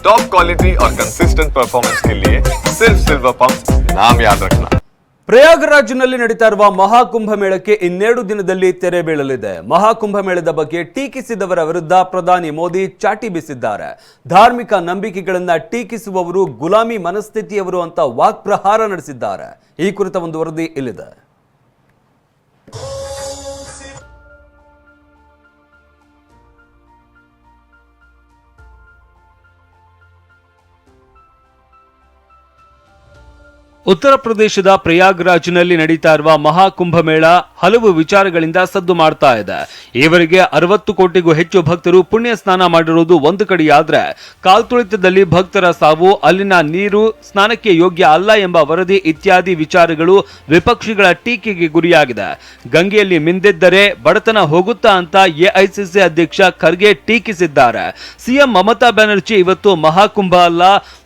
Top quality और consistent performance के लिए सिर्फ सिल्वर पंप नाम याद रखना ಪ್ರಯಾಗ್ರಾಜ್ನಲ್ಲಿ ನಡೀತಾ ಇರುವ ಮಹಾಕುಂಭ ಮೇಳಕ್ಕೆ ಇನ್ನೆರಡು ದಿನದಲ್ಲಿ ತೆರೆ ಬೀಳಲಿದೆ ಮಹಾಕುಂಭ ಮೇಳದ ಬಗ್ಗೆ ಟೀಕಿಸಿದವರ ವಿರುದ್ಧ ಪ್ರಧಾನಿ ಮೋದಿ ಚಾಟಿ ಬೀಸಿದ್ದಾರೆ ಧಾರ್ಮಿಕ ನಂಬಿಕೆಗಳನ್ನ ಟೀಕಿಸುವವರು ಗುಲಾಮಿ ಮನಸ್ಥಿತಿಯವರು ಅಂತ ವಾಕ್ಪ್ರಹಾರ ನಡೆಸಿದ್ದಾರೆ ಈ ಕುರಿತ ಒಂದು ವರದಿ ಇಲ್ಲಿದೆ ಉತ್ತರ ಪ್ರದೇಶದ ಪ್ರಯಾಗ್ರಾಜ್ನಲ್ಲಿ ನಡೀತಾ ಇರುವ ಮಹಾಕುಂಭ ಮೇಳ ಹಲವು ವಿಚಾರಗಳಿಂದ ಸದ್ದು ಮಾಡ್ತಾ ಇದೆ. ಈವರೆಗೆ ಅರವತ್ತು ಕೋಟಿಗೂ ಹೆಚ್ಚು ಭಕ್ತರು ಪುಣ್ಯ ಸ್ನಾನ ಮಾಡಿರುವುದು ಒಂದು ಕಡೆಯಾದ್ರೆ ಕಾಲ್ತುಳಿತದಲ್ಲಿ ಭಕ್ತರ ಸಾವು, ಅಲ್ಲಿನ ನೀರು ಸ್ನಾನಕ್ಕೆ ಯೋಗ್ಯ ಅಲ್ಲ ಎಂಬ ವರದಿ ಇತ್ಯಾದಿ ವಿಚಾರಗಳು ವಿಪಕ್ಷಿಗಳ ಟೀಕೆಗೆ ಗುರಿಯಾಗಿದೆ. ಗಂಗೆಯಲ್ಲಿ ಮಿಂದೆದ್ದರೆ ಬಡತನ ಹೋಗುತ್ತಾ ಅಂತ ಎಐಸಿಸಿ ಅಧ್ಯಕ್ಷ ಖರ್ಗೆ ಟೀಕಿಸಿದ್ದಾರೆ. ಸಿಎಂ ಮಮತಾ ಬ್ಯಾನರ್ಜಿ ಇವತ್ತು ಮಹಾಕುಂಭ ಅಲ್ಲ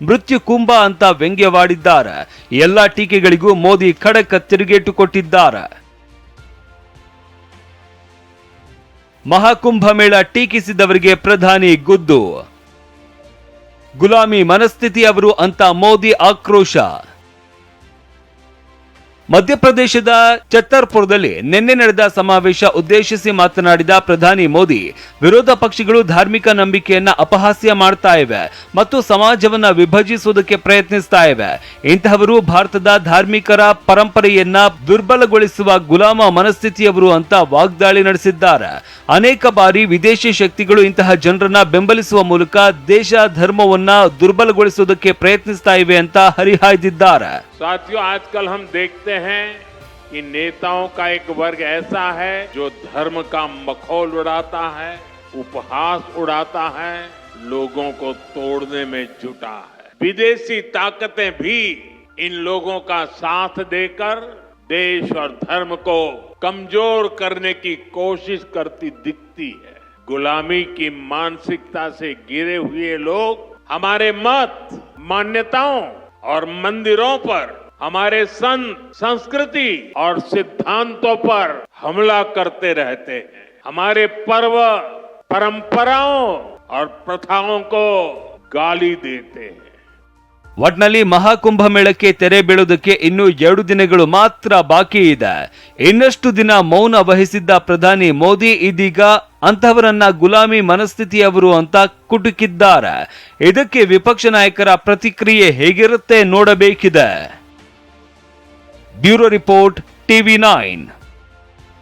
ಮೃತ್ಯು ಕುಂಭ ಅಂತ ವ್ಯಂಗ್ಯವಾಡಿದ್ದಾರೆ. ಎಲ್ಲ ಟೀಕೆಗಳಿಗೂ ಮೋದಿ ಖಡಕ್ ತಿರುಗೇಟು ಕೊಟ್ಟಿದ್ದಾರೆ ಮಹಾಕುಂಭ ಮೇಳ ಟೀಕಿಸಿದವರಿಗೆ ಪ್ರಧಾನಿ ಗುದ್ದು. ಗುಲಾಮಿ ಮನಸ್ಥಿತಿ ಅವರು ಅಂತ ಮೋದಿ ಆಕ್ರೋಶ. ಮಧ್ಯಪ್ರದೇಶದ ಚತ್ತರ್ಪುರದಲ್ಲಿ ನಿನ್ನೆ ನಡೆದ ಸಮಾವೇಶ ಉದ್ದೇಶಿಸಿ ಮಾತನಾಡಿದ ಪ್ರಧಾನಿ ಮೋದಿ, ವಿರೋಧ ಪಕ್ಷಗಳು ಧಾರ್ಮಿಕ ನಂಬಿಕೆಯನ್ನ ಅಪಹಾಸ್ಯ ಮಾಡ್ತಾ ಇವೆ ಮತ್ತು ಸಮಾಜವನ್ನ ವಿಭಜಿಸುವುದಕ್ಕೆ ಪ್ರಯತ್ನಿಸ್ತಾ ಇವೆ. ಇಂತಹವರು ಭಾರತದ ಧಾರ್ಮಿಕರ ಪರಂಪರೆಯನ್ನ ದುರ್ಬಲಗೊಳಿಸುವ ಗುಲಾಮ ಮನಸ್ಥಿತಿಯವರು ಅಂತ ವಾಗ್ದಾಳಿ ನಡೆಸಿದ್ದಾರೆ. ಅನೇಕ ಬಾರಿ ವಿದೇಶಿ ಶಕ್ತಿಗಳು ಇಂತಹ ಜನರನ್ನ ಬೆಂಬಲಿಸುವ ಮೂಲಕ ದೇಶ ಧರ್ಮವನ್ನ ದುರ್ಬಲಗೊಳಿಸುವುದಕ್ಕೆ ಪ್ರಯತ್ನಿಸ್ತಾ ಇವೆ ಅಂತ ಹರಿಹಾಯ್ದಿದ್ದಾರೆ. साथियों, आजकल हम देखते हैं कि नेताओं का एक वर्ग ऐसा है जो धर्म का मखौल उड़ाता है, उपहास उड़ाता है, लोगों को तोड़ने में जुटा है। विदेशी ताकतें भी इन लोगों का साथ देकर देश और धर्म को कमज़ोर करने की कोशिश करती दिखती है। गुलामी की मानसिकता से गिरे हुए लोग हमारे मत, मान्यताओं और मंदिरों पर हमारे संत संस्कृति और सिद्धांतों पर हमला करते रहते हैं हमारे पर्व परंपराओं और प्रथाओं को गाली देते हैं ಒಟ್ನಲ್ಲಿ ಮಹಾಕುಂಭ ಮೇಳಕ್ಕೆ ತೆರೆ ಬೀಳುವುದಕ್ಕೆ ಇನ್ನು ಎರಡು ದಿನಗಳು ಮಾತ್ರ ಬಾಕಿ ಇದೆ ಇನ್ನಷ್ಟು ದಿನ ಮೌನ ವಹಿಸಿದ್ದ ಪ್ರಧಾನಿ ಮೋದಿ ಇದೀಗ ಅಂತಹವರನ್ನ ಗುಲಾಮಿ ಮನಸ್ಥಿತಿಯವರು ಅಂತ ಕುಟುಕಿದ್ದಾರೆ. ಇದಕ್ಕೆ ವಿಪಕ್ಷ ನಾಯಕರ ಪ್ರತಿಕ್ರಿಯೆ ಹೇಗಿರುತ್ತೆ ನೋಡಬೇಕಿದೆ. Bureau report TV nine.